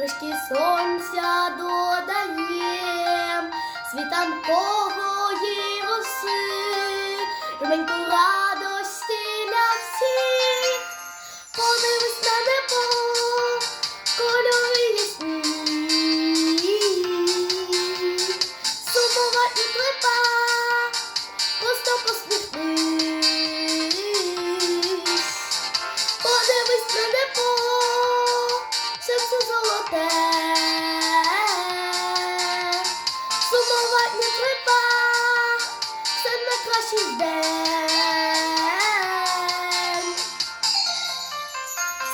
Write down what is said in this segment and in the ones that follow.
трішки сонця додаєм, світанкової роси, руменьку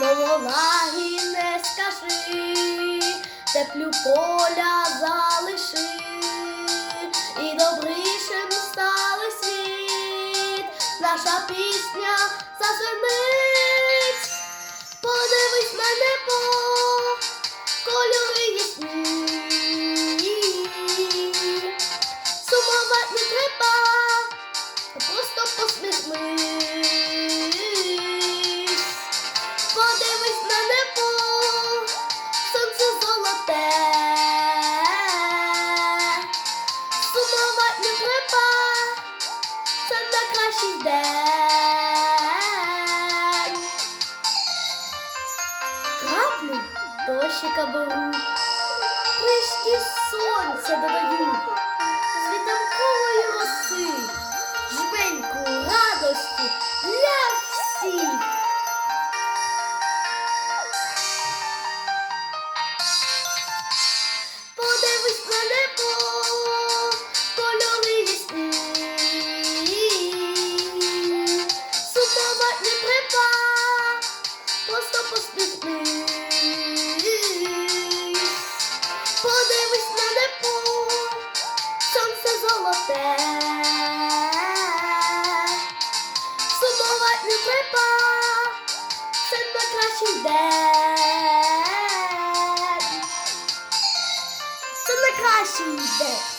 Слово лагі не скажи, теплю поля залиши, і добрішим стали світ, наша пісня зазвенить. Подивись на небо, кольори ясні. Сумувати не треба, просто посміхнись. Дощика беру, трішки сонця додаю, Подивись на небо, сонце золоте. Сумувати не треба, це найкращий день. Це найкращий день.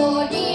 Lord,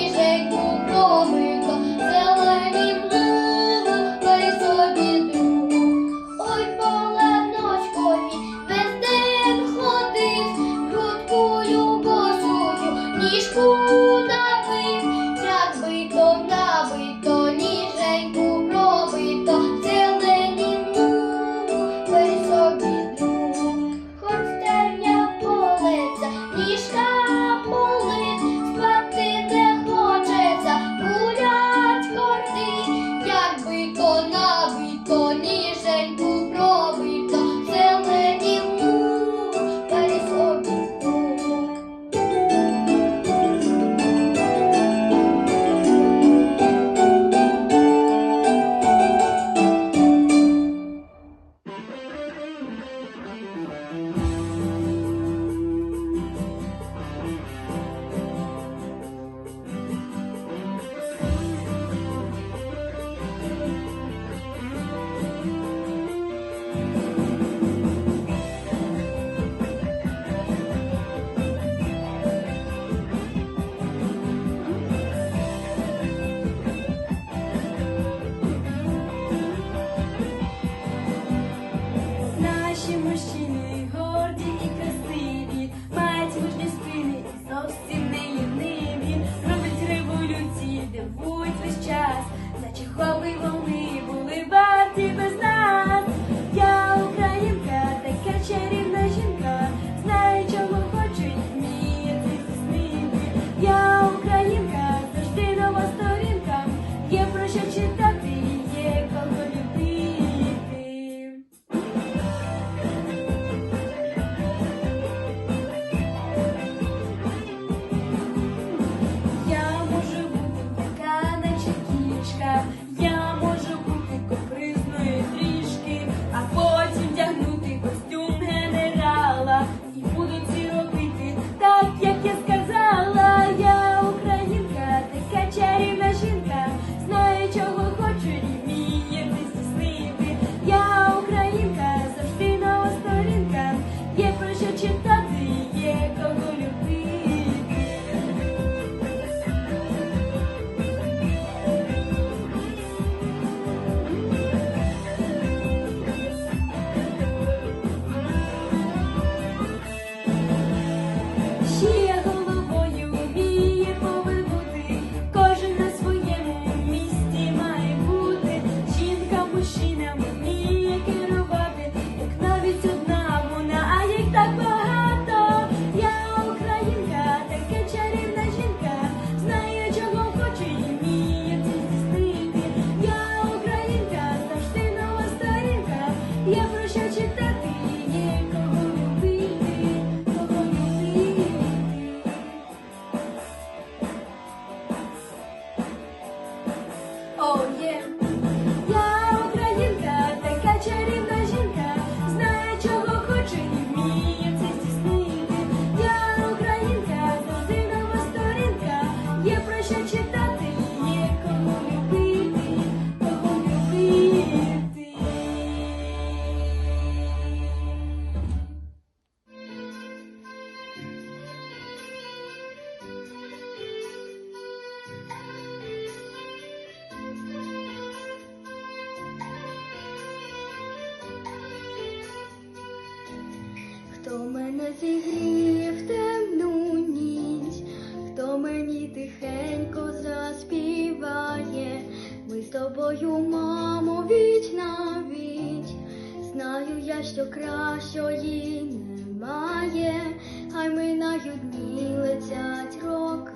Я, що кращої немає, хай минають дні летять роки,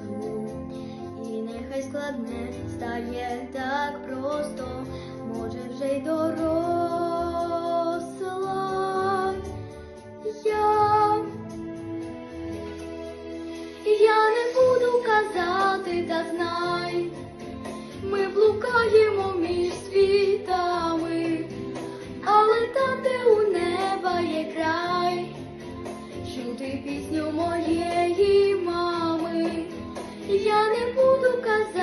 і нехай складне стає так просто, може вже й доросла. Я, я не буду казати, та знай, ми блукаємо між світами, але там, де у є край, чути пісню моєї мами, я не буду казати,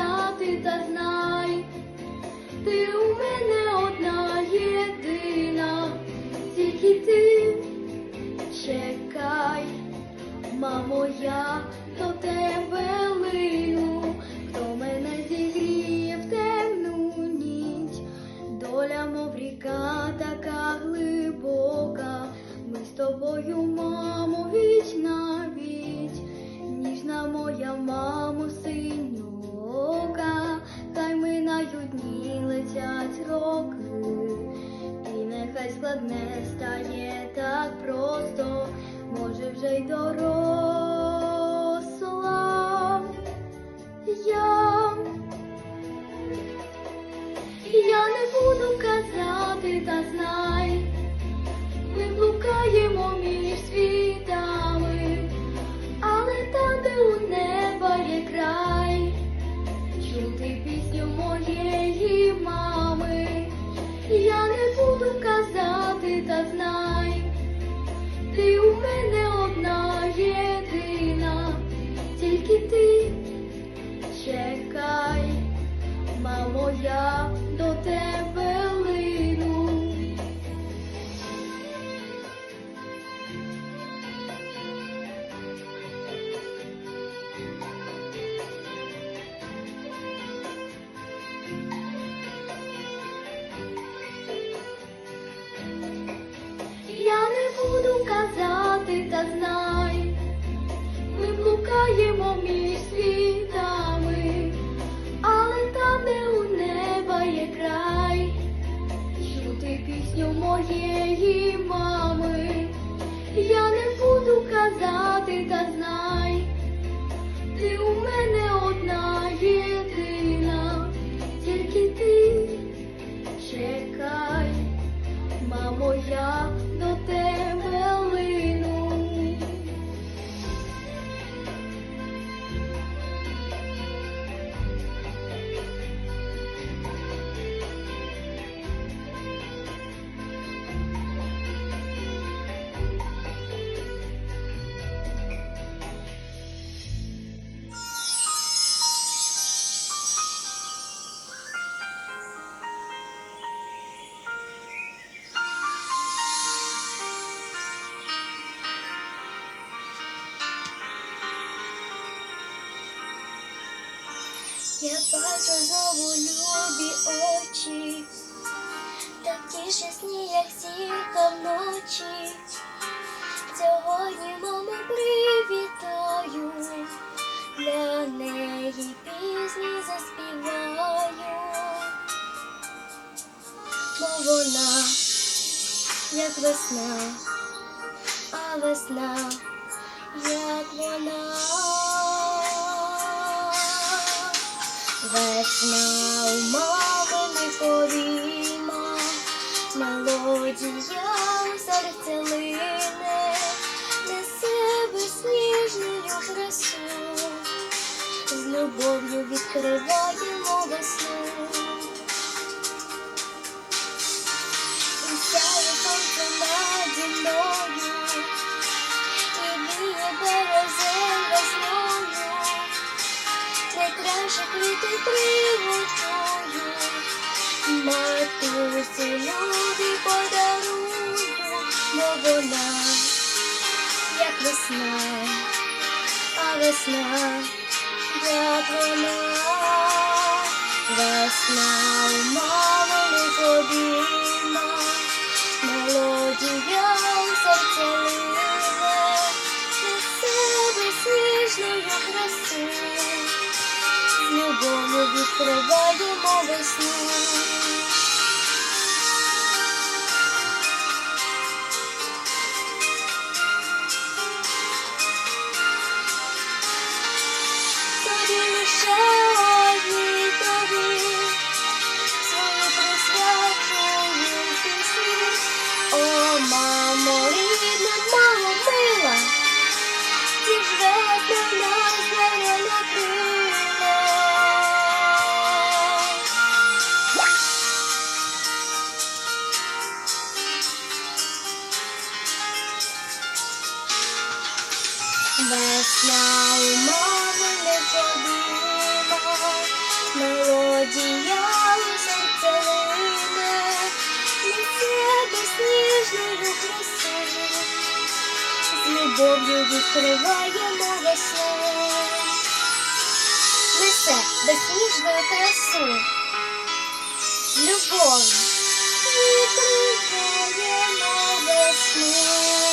казати, та та знай, ми блукаємо між світами, але там, де у неба є край, чути пісню моєї мами, я не буду казати, Я бачу знову любі очі, такі ж ясні, як зірка вночі. Сьогодні маму привітаю, для неї пісні заспіваю. Бо вона, як весна, а весна, як вона. Весна у маминих обіймах, мелодія серце лине, весна, як вона, весна умовили побіна, мелодія у серце лиле, себе сніжною краси, з любов'ю відкриваємо весну. Любов'ю відкриваємо весну. Несе безсніжною красу, любов відкриваємо весну.